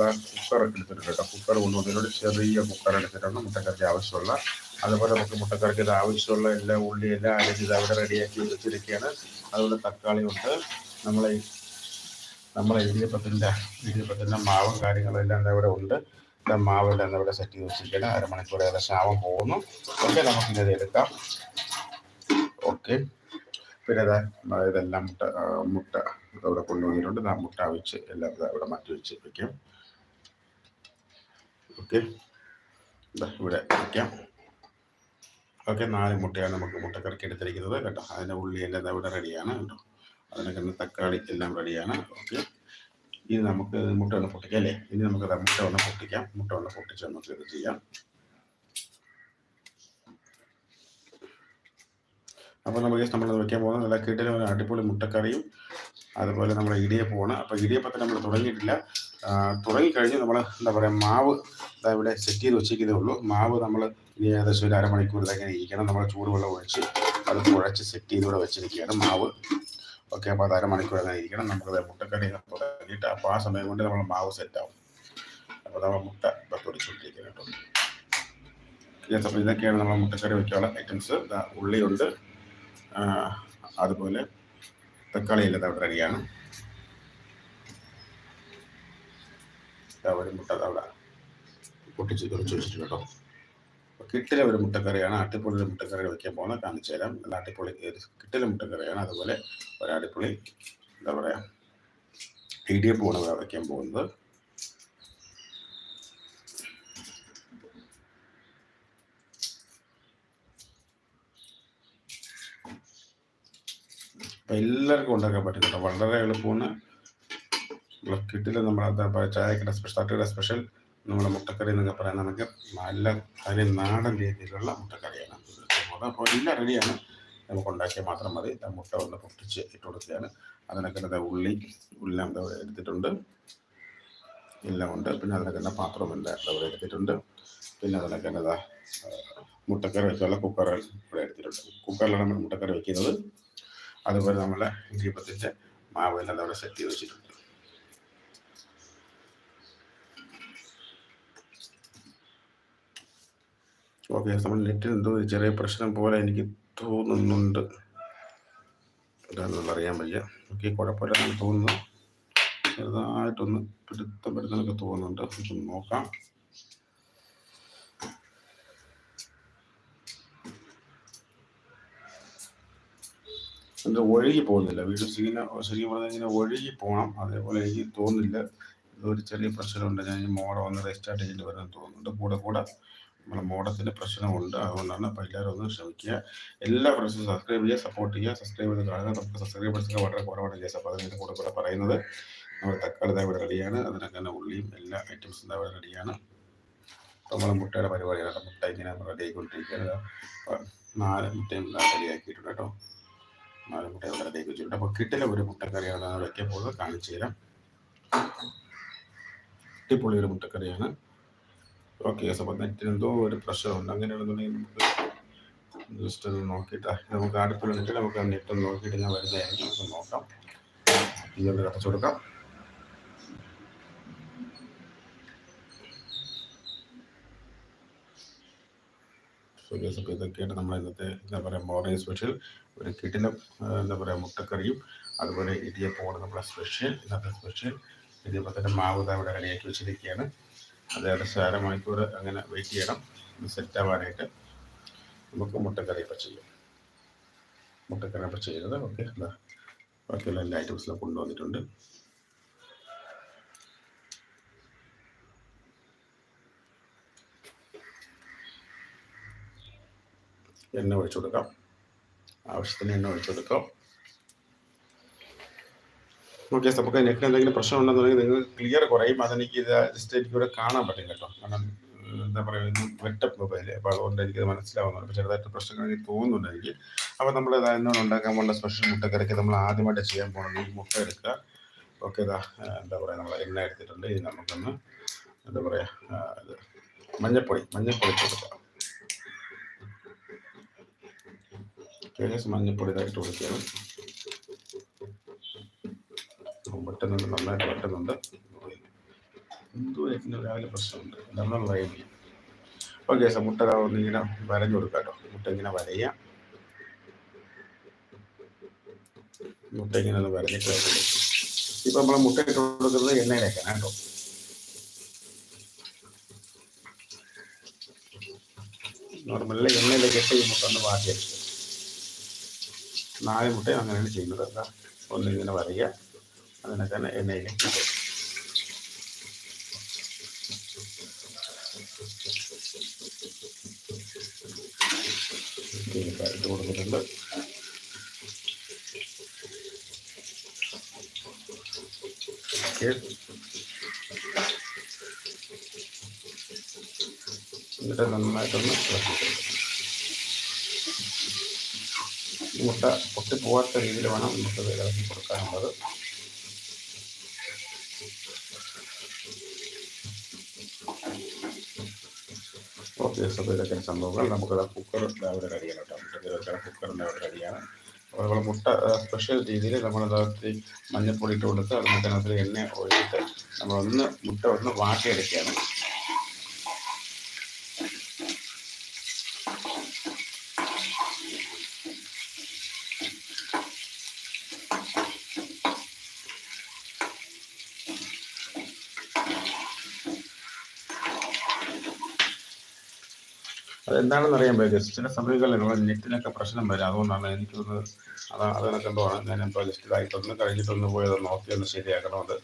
നമ്മളിതാ കുക്കർ എടുത്തിട്ടുണ്ട് കേട്ടോ. കുക്കർ കൊണ്ടുവന്നതിനോട് ചെറിയ കുക്കർ എടുത്തിട്ടുണ്ട്. മുട്ടക്കറിക്ക് ആവശ്യമുള്ള. അതുപോലെ നമുക്ക് മുട്ടക്കറിക്ക് ഇത് ആവശ്യമുള്ള എല്ലാ ഉള്ളി അരിഞ്ഞ് ഇത് അവിടെ റെഡിയാക്കി വെച്ചിരിക്കുകയാണ്. അതുപോലെ തക്കാളി ഉണ്ട് നമ്മളെ നമ്മളെ ഇടിയപ്പത്തിന്റെ ഇടിയപ്പത്തിന്റെ മാവും കാര്യങ്ങളും എല്ലാം ഇവിടെ ഉണ്ട്. മാവെല്ലാം ഇവിടെ സെറ്റ് ചെയ്ത് വെച്ചിരിക്കുകയാണ്. അരമണിക്കൂർ ഏകദേശം ആവാൻ പോകുന്നു. ഓക്കെ നമുക്കിത് എടുക്കാം. ഓക്കെ. പിന്നെ ഇതാ ഇതെല്ലാം മുട്ട മുട്ട ഇവിടെ കൊണ്ടുവന്നിട്ടുണ്ട്. ആ മുട്ട വെച്ച് എല്ലാം ഇവിടെ മാറ്റി വെച്ച് വെക്കാം. ഓക്കെ. ഇവിടെ വയ്ക്കാം. ഓക്കെ നാല് മുട്ടയാണ് നമുക്ക് മുട്ടക്കറക്കി എടുത്തിരിക്കുന്നത് കേട്ടോ. അതിന്റെ ഉള്ളി എല്ലാം ദാ ഇവിടെ റെഡിയാണ് കേട്ടോ. അതിനൊക്കെ തക്കാളി എല്ലാം റെഡിയാണ്. ഓക്കെ. ഇനി നമുക്ക് മുട്ട ഒന്ന് പൊട്ടിക്കാം അല്ലേ? ഇനി നമുക്ക് മുട്ട ഒന്ന് പൊട്ടിക്കാം. മുട്ട ഒന്ന് പൊട്ടിച്ച് നമുക്ക് ഇത് ചെയ്യാം. അപ്പോൾ നമുക്ക് നമ്മൾ വയ്ക്കാൻ പോകുന്നത് നല്ല കിട്ടിയ അടിപൊളി മുട്ടക്കറിയും അതുപോലെ നമ്മുടെ ഇടിയപ്പമാണ്. അപ്പോൾ ഇടിയപ്പത്തിന് നമ്മൾ തുടങ്ങിയിട്ടില്ല. തുടങ്ങിക്കഴിഞ്ഞ് നമ്മൾ എന്താ പറയുക മാവ് ദാ ഇവിടെ സെറ്റ് ചെയ്ത് വെച്ചിരിക്കുന്നേ ഉള്ളൂ. മാവ് നമ്മൾ ഇനി ഏകദേശം ഒരു അരമണിക്കൂർ ഇങ്ങനെ ഇരിക്കണം. നമ്മൾ ചൂടുവെള്ളം ഒഴിച്ച് അത് കുഴച്ച് സെറ്റ് ചെയ്ത് ഇവിടെ വെച്ചിരിക്കുകയാണ് മാവ്. ഓക്കെ അപ്പോൾ അത് അരമണിക്കൂർ അങ്ങനെ ഇരിക്കണം. നമുക്ക് മുട്ടക്കറി തുടങ്ങിയിട്ട് അപ്പോൾ ആ സമയം കൊണ്ട് നമ്മൾ മാവ് സെറ്റാവും അപ്പോൾ നമ്മൾ മുട്ട പൊടിച്ചുകൊണ്ടിരിക്കുന്നത് കേട്ടോ. യെസ് അപ്പോൾ ഇതൊക്കെയാണ് നമ്മൾ മുട്ടക്കറി വയ്ക്കാനുള്ള ഐറ്റംസ് ഉള്ളിയുണ്ട്. അതുപോലെ തക്കാളി എല്ലാം അവിടെ റെഡിയാണ് ഒരു മുട്ട അവിടെ പൊട്ടിച്ച് കുറച്ച് വെച്ചിട്ട് കേട്ടോ. കിട്ടിലെ ഒരു മുട്ടക്കറിയാണ് അട്ടിപ്പൊളി മുട്ടക്കറി വയ്ക്കാൻ പോകുന്നത്. കാണിച്ചു തരാം. നല്ല അട്ടിപ്പൊളി കിട്ടിലെ മുട്ടക്കറിയാണ്. അതുപോലെ ഒരു അടിപൊളി എന്താ പറയുക ഇടിയപ്പമാണ് വയ്ക്കാൻ പോകുന്നത്. അപ്പം എല്ലാവർക്കും ഉണ്ടാക്കാൻ പറ്റും കേട്ടോ വളരെ എളുപ്പമാണ്. കിട്ടില്ല നമ്മുടെ ചായക്കിടെ സ്പെഷ്യൽ തട്ടുകട സ്പെഷ്യൽ നമ്മുടെ മുട്ടക്കറി എന്നൊക്കെ പറയാൻ നമുക്ക് നല്ല തനി നാടൻ രീതിയിലുള്ള മുട്ടക്കറിയാണ്. അപ്പോൾ എല്ലാം റെഡിയാണ് നമുക്ക് ഉണ്ടാക്കിയാൽ മാത്രം മതി. മുട്ട ഒന്ന് പൊട്ടിച്ച് ഇട്ട് കൊടുക്കുകയാണ്. അതിനൊക്കെ എന്താ ഉള്ളി എല്ലാം എന്താ എടുത്തിട്ടുണ്ട്. എല്ലാം ഉണ്ട്. പിന്നെ അതിനൊക്കെ തന്നെ പാത്രം എന്താ ഇവിടെ എടുത്തിട്ടുണ്ട്. പിന്നെ അതിനൊക്കെ എന്നതാ മുട്ടക്കറി വെച്ചുള്ള കുക്കറുകൾ ഇവിടെ എടുത്തിട്ടുണ്ട്. കുക്കറിലാണ് നമ്മൾ മുട്ടക്കറി വെക്കുന്നത്. അതുപോലെ നമ്മളെ ദീപത്തിന്റെ മാവെല്ലാം അവിടെ സെറ്റ് ചെയ്ത് വെച്ചിട്ടുണ്ട്. ഓക്കെ നമ്മൾ നെറ്റിൽ എന്തോ ഒരു ചെറിയ പ്രശ്നം പോലെ എനിക്ക് തോന്നുന്നുണ്ട്. എന്താണെന്നുള്ള അറിയാൻ വയ്യ. ഓക്കെ കുഴപ്പമില്ല തോന്നുന്നു. ചെറുതായിട്ടൊന്ന് പിടുത്തം വരുന്നതൊക്കെ തോന്നുന്നുണ്ട്. നോക്കാം. എന്താ ഒഴുകി പോകുന്നില്ല. വീട് ശരിക്കും ശരിക്കും പറഞ്ഞാൽ ഇങ്ങനെ ഒഴുകി പോകണം അതേപോലെ എനിക്ക് തോന്നുന്നില്ല. ഒരു ചെറിയ പ്രശ്നമുണ്ട്. ഞാൻ ഈ മോഡം ഒന്ന് റെസ്റ്റാർട്ട് ചെയ്യേണ്ടി വരുന്നത് തോന്നുന്നുണ്ട്. കൂടെ കൂടെ നമ്മുടെ മോഡത്തിന്റെ പ്രശ്നമുണ്ട്. അതുകൊണ്ടാണ് അപ്പോൾ എല്ലാവരും ഒന്ന് ശ്രമിക്കുക എല്ലാ ഫ്രണ്ട്സും സബ്സ്ക്രൈബ് ചെയ്യുക സപ്പോർട്ട് ചെയ്യുക സബ്സ്ക്രൈബ് ചെയ്ത് കാണുക. നമുക്ക് സബ്സ്ക്രൈബേഴ്സൊക്കെ വളരെ കുറവാണ് കേസ് അപ്പോൾ അതിന്റെ കൂടെ കൂടെ പറയുന്നത് നമ്മൾ തക്കാളി ഇവിടെ റെഡിയാണ് അതിനൊക്കെ തന്നെ ഉള്ളിയും എല്ലാ ഐറ്റംസും ഇവിടെ റെഡിയാണ് നമ്മൾ മുട്ടയുടെ പരിപാടിയാണ്. മുട്ട ഇങ്ങനെ റെഡി ആയിക്കൊണ്ടിരിക്കുകയാണ്. നാല് മുട്ടയും റെഡിയാക്കിയിട്ടുണ്ട് കേട്ടോ. നാല് മുട്ട വെച്ചിട്ടുണ്ട് അപ്പോൾ കിട്ടില്ല ഒരു മുട്ടക്കറിയാണ് ഞാൻ വയ്ക്കാൻ പോകുന്നത് കാണിച്ചു തരാം. അടിപൊളി ഒരു മുട്ടക്കറിയാണ്. ഓക്കെ അപ്പോൾ നെറ്റിന് എന്തോ ഒരു പ്രശ്നമുണ്ട് അങ്ങനെയാണെന്നുണ്ടെങ്കിൽ നമുക്ക് ജസ്റ്റ് ഒന്ന് നോക്കിയിട്ട് നമുക്ക് അടുപ്പിലുണ്ടെങ്കിൽ നമുക്ക് നെറ്റ് നോക്കിയിട്ട് ഞാൻ വരുന്നതായിരിക്കും. നോക്കാം. ഇതൊക്കെ കടച്ചു കൊടുക്കാം. സോ ഗേസ് അപ്പോൾ ഇതൊക്കെയാണ് നമ്മൾ ഇന്നത്തെ എന്താ പറയുക മോർണിംഗ് സ്പെഷ്യൽ ഒരു കിടിലം എന്താ പറയുക മുട്ടക്കറിയും അതുപോലെ ഇടിയപ്പമാണ് നമ്മുടെ സ്പെഷ്യൽ ഇന്നത്തെ സ്പെഷ്യൽ ഇടിയപ്പത്തിന്റെ മാവ് ഇവിടെ റെഡിയാക്കി വെച്ചിരിക്കുകയാണ്. അത് ഏകദേശം അരമണിക്കൂർ അങ്ങനെ വെയിറ്റ് ചെയ്യണം. ഇത് സെറ്റ് ആവാനായിട്ട് നമുക്ക് മുട്ടക്കറി ഇപ്പം ചെയ്യാം. മുട്ടക്കറി ഇപ്പം ചെയ്യുന്നത് ഓക്കെ ബാക്കിയുള്ള എല്ലാ ഐറ്റംസിലും കൊണ്ടുവന്നിട്ടുണ്ട്. എണ്ണ ഒഴിച്ചു കൊടുക്കാം. ആവശ്യത്തിന് എണ്ണ ഒഴിച്ചു കൊടുക്കാം. ഓക്കെ നമുക്ക് നെറ്റിന് എന്തെങ്കിലും പ്രശ്നം ഉണ്ടെന്നുണ്ടെങ്കിൽ നിങ്ങൾ ക്ലിയർ കുറയും. അതെനിക്ക് ഇത് ജസ്റ്റ് എനിക്ക് ഇവിടെ കാണാൻ പറ്റും കേട്ടോ. കാരണം എന്താ പറയുക വെട്ടപ്പ് മൊബൈൽ അപ്പോൾ അതുകൊണ്ട് എനിക്കത് മനസ്സിലാവുന്നുണ്ട്. അപ്പോൾ ചെറുതായിട്ട് പ്രശ്നങ്ങൾ എനിക്ക് തോന്നുന്നുണ്ട് അപ്പോൾ നമ്മൾ എന്നോട് ഉണ്ടാക്കാൻ വേണ്ട സ്പെഷ്യൽ മുട്ടക്കറിക്ക് നമ്മൾ ആദ്യമായിട്ട് ചെയ്യാൻ പോകുന്നത് ഈ മുട്ട എടുക്കുക. ഓക്കെ ഇതാ എന്താ പറയുക നമ്മൾ എണ്ണ എടുത്തിട്ടുണ്ട്. ഇനി നമുക്കൊന്ന് എന്താ പറയുക ഇത് മഞ്ഞപ്പൊടി മഞ്ഞപ്പൊടി കൊടുക്കാം. ഏകദേശം മഞ്ഞപ്പൊടി ഇതായിട്ട് കൊടുക്കുകയാണ് വെട്ടുന്നുണ്ട് നന്നായിട്ട് വെട്ടുന്നുണ്ട്. എന്തോ ഇതിന് രാവിലെ പ്രശ്നമുണ്ട്. നമ്മൾ ചെയ്യും ഓക്കെ സാർ മുട്ട ഒന്ന് ഇങ്ങനെ വരഞ്ഞു കൊടുക്കാം കേട്ടോ. മുട്ട ഇങ്ങനെ വരയാം. മുട്ട ഇങ്ങനെ ഒന്ന് വരഞ്ഞിട്ട് ഇപ്പൊ നമ്മൾ മുട്ട ഇട്ട് കൊടുക്കുന്നത് എണ്ണയിലേക്കാണ് കേട്ടോ. നോർമലി എണ്ണയിലേക്ക് ഇട്ട് ഈ മുട്ട ഒന്ന് വാട്ടിയെടുക്കുക നാല് മുട്ടയും അങ്ങനെയാണ് ചെയ്യുന്നത്. എന്താ ഒന്നിങ്ങനെ വരയ്ക്കുക അതിനെ തന്നെ എണ്ണയിലേക്ക് ഇട്ട് കൊടുത്തിട്ടുണ്ട്. എന്നിട്ട് നന്നായിട്ടൊന്ന് ഇളക്കി മുട്ട പൊട്ടി പോകാത്ത രീതിയിൽ വേണം നമുക്ക് ഇളക്കി കൊടുക്കാനുള്ളത് കുറച്ച് അപ്പോൾ ഇതൊക്കെ സംഭവങ്ങൾ. നമുക്കത് കുക്കർ അവിടെ റെഡിയാണ് കേട്ടോ. മുട്ട കുക്കറിന്റെ അവിടെ റെഡിയാണ് അപ്പോൾ നമ്മൾ മുട്ട സ്പെഷ്യൽ രീതിയിൽ നമ്മളതിനകത്ത് മഞ്ഞൾപ്പൊടി ഇട്ട് കൊടുത്ത് അതിനകത്ത് എണ്ണ ഒഴിച്ചിട്ട് നമ്മളൊന്ന് മുട്ട ഒന്ന് വാട്ടിയെടുക്കുകയാണ്. അതെന്താണെന്ന് അറിയാൻ പറ്റും ചില സമയങ്ങളിൽ നമ്മുടെ നെറ്റിനൊക്കെ പ്രശ്നം വരും. അതുകൊണ്ടാണ് എനിക്കൊന്ന് അത് അതിനൊക്കെ എന്തോ ആണ് ഞാനിപ്പോൾ ജസ്റ്റ് ഇതായിട്ടൊന്ന് കഴിഞ്ഞിട്ടൊന്ന് പോയത് നോക്കിയൊന്ന് ശരിയാക്കണം അത്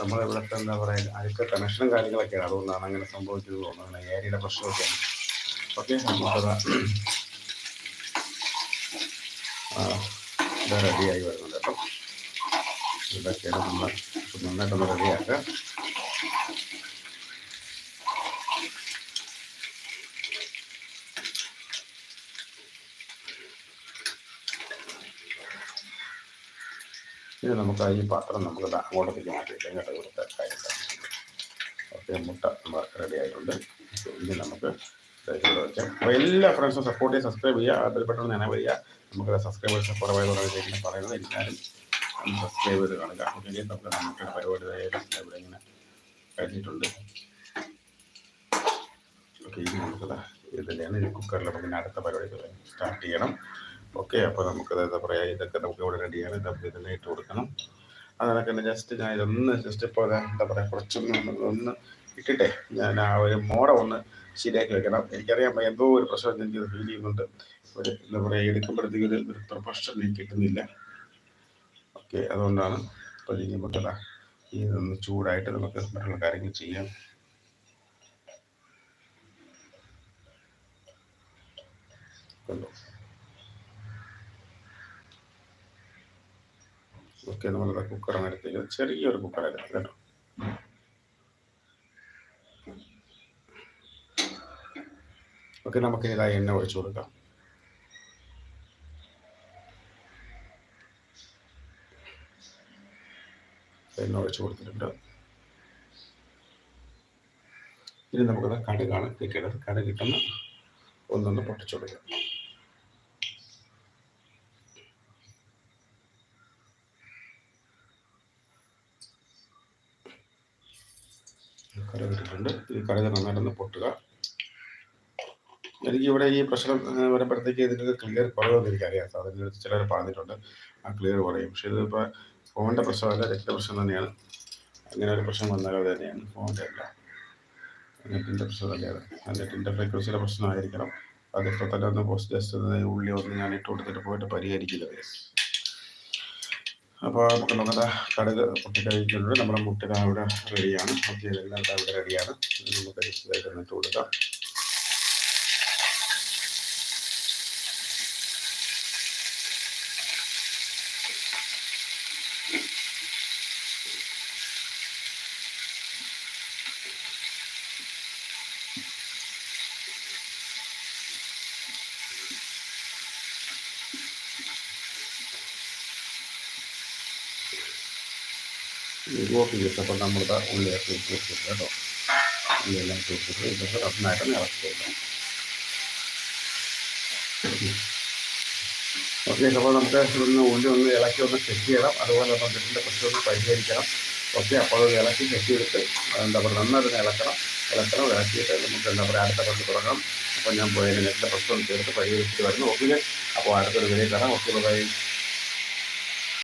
നമ്മൾ ഇവിടുത്തെ എന്താ പറയുക അഴുക്ക കണക്ഷനും കാര്യങ്ങളൊക്കെയാണ്. അതുകൊണ്ടാണ് അങ്ങനെ സംഭവിച്ചത് തോന്നുന്നത്. ഏരിയയുടെ പ്രശ്നമൊക്കെയാണ്. ഓക്കെ നമുക്കത് റെഡിയായി വരുന്നുണ്ട് കേട്ടോ. ഇതൊക്കെയാണ് നമ്മൾ നന്നായിട്ടൊന്ന് റെഡിയാക്കുക ഇനി നമുക്ക് ഈ പാത്രം നമുക്ക് അങ്ങോട്ടേക്ക് മാറ്റിയിട്ട് ഇങ്ങോട്ട് കൊടുത്ത കാര്യം ഓക്കെ മുട്ട നമ്മൾ റെഡി ആയിട്ടുണ്ട്. ഇനി നമുക്ക് അപ്പോൾ എല്ലാ ഫ്രണ്ട്സും സപ്പോർട്ട് ചെയ്യുക സബ്സ്ക്രൈബ് ചെയ്യുക അതിൽ പെട്ടെന്ന് തന്നെ വരിക. നമുക്ക് സബ്സ്ക്രൈബേഴ്സ് കുറവായതുകൊണ്ടാണ് പറയുന്നത് എല്ലാവരും സബ്സ്ക്രൈബ് ചെയ്ത് കാണുക. നമുക്ക് നമുക്ക് പരിപാടി ഇവിടെ ഇങ്ങനെ കഴിഞ്ഞിട്ടുണ്ട്. ഓക്കെ ഇനി നമുക്കത് തന്നെയാണ് ഈ കുക്കറിൽ നമുക്ക് അടുത്ത പരിപാടി സ്റ്റാർട്ട് ചെയ്യണം. ഓക്കെ അപ്പോൾ നമുക്ക് അതായത് പറയാം. ഇതൊക്കെ നമുക്ക് ഇവിടെ റെഡിയാണ് ഇതൊക്കെ ഇതെല്ലാം ഇട്ട് കൊടുക്കണം. അതിനൊക്കെ തന്നെ ജസ്റ്റ് ഞാൻ ഇതൊന്ന് ജസ്റ്റ് ഇപ്പോൾ എന്താ പറയുക കുറച്ചൊന്ന് ഒന്ന് ഇട്ടിട്ടെ. ഞാൻ ആ ഒരു മോഡ ഒന്ന് ശരിയാക്കി വെക്കണം. എനിക്കറിയാം എന്തോ ഒരു പ്രശ്നം എനിക്ക് ഫീൽ ചെയ്യുന്നുണ്ട്. ഒരു എന്താ പറയുക എടുക്കുമ്പോഴത്തേക്ക് ഒരു ഒരു പ്രൊഫഷൻ എനിക്ക് കിട്ടുന്നില്ല. ഓക്കെ അതുകൊണ്ടാണ് അപ്പോൾ ഇനി നമുക്കതാ ഇതൊന്ന് ചൂടായിട്ട് നമുക്ക് മറ്റുള്ള കാര്യങ്ങൾ ചെയ്യാം. കണ്ടോ? ഓക്കെ നമ്മളുടെ കുക്കറാണ് എടുത്തേക്കുന്നത് ചെറിയൊരു കുക്കർ കുക്കറായിരുന്നു കേട്ടോ. ഓക്കെ നമുക്ക് ഇതാ എണ്ണ ഒഴിച്ചു കൊടുക്കാം. എണ്ണ ഒഴിച്ചു കൊടുത്തിട്ടുണ്ട്. ഇനി നമുക്കത് കടുകാണ് കിട്ടിയത് കടുക് കിട്ടുന്ന ഒന്നൊന്ന് പൊട്ടിച്ചു കൊടുക്കാം ഇട്ടിട്ടുണ്ട് ഈ കടുക് നന്നായിട്ടൊന്ന് പൊട്ടുക. എനിക്കിവിടെ ഈ പ്രശ്നം വരുമ്പോഴത്തേക്ക് ഇതിന്റെ ക്ലിയർ കുറവെന്ന് എനിക്കറിയാം. സാധാരണ ചിലർ പറഞ്ഞിട്ടുണ്ട്. ആ ക്ലിയർ കുറയും. പക്ഷേ ഇതിപ്പോൾ ഫോണിന്റെ പ്രശ്നമല്ല നെറ്റിന്റെ പ്രശ്നം തന്നെയാണ്. അങ്ങനെ ഒരു പ്രശ്നം വന്നാൽ അത് തന്നെയാണ്. ഫോണിന്റെ അല്ല. നെറ്റിന്റെ പ്രശ്നം തന്നെയാണ് ആ നെറ്റിന്റെ ഫ്രീക്വൻസിയുടെ പ്രശ്നമായിരിക്കണം. അതിപ്പോൾ തന്നെ ഒന്ന് പോസ്റ്റ് ജസ്റ്റ് ഉള്ളി ഒന്ന് ഞാൻ ഇട്ട് കൊടുത്തിട്ട് പോയിട്ട് പരിഹരിക്കുന്നത് അപ്പോൾ നമുക്ക് നോക്കട്ടെ കടുക് പൊട്ടിക്കഴിഞ്ഞിട്ടുണ്ട് നമ്മുടെ മുട്ട അവിടെ റെഡിയാണ് ഓക്കെ അവിടെ റെഡിയാണ് നമുക്ക് ഇതായിട്ട് ഇട്ട് കൊടുക്കാം. ഓഫ് ചെയ്തിട്ടപ്പോൾ നമ്മുടെ ഉള്ളിലേക്ക് ഇട്ട് കൊടുത്തിട്ട് കേട്ടോ. ഇതെല്ലാം ഇട്ട് കൊടുത്തിട്ട് ഇതൊക്കെ നന്നായിട്ട് ഇളക്കി കൊടുക്കാം. ഓക്കെ അപ്പോൾ നമുക്ക് ഒന്ന് ഉള്ളി ഒന്ന് ഇളക്കി ഒന്ന് ചെക്ക് ചെയ്യണം. അതുപോലെ നമുക്ക് ഇതിന്റെ പ്രശ്നം ഒന്ന് പരിഹരിക്കണം. ഓക്കെ അപ്പോൾ അത് ഇളക്കി കെട്ടിയെടുത്ത് എന്താ പറയുക നന്നായിട്ട് ഇളക്കണം. ഇളക്കണം ഇളക്കിയിട്ട് നമുക്ക് എന്താ പറയുക അടുത്ത പറ്റി തുടങ്ങാം. അപ്പോൾ ഞാൻ പോയി നെറ്റിലെ പ്രശ്നം ചേർത്ത് പരിഹരിച്ചിട്ട് വരുന്നു ഓക്കെ അപ്പോൾ അടുത്തൊരു വിലയിൽ കാണാം. Okay bye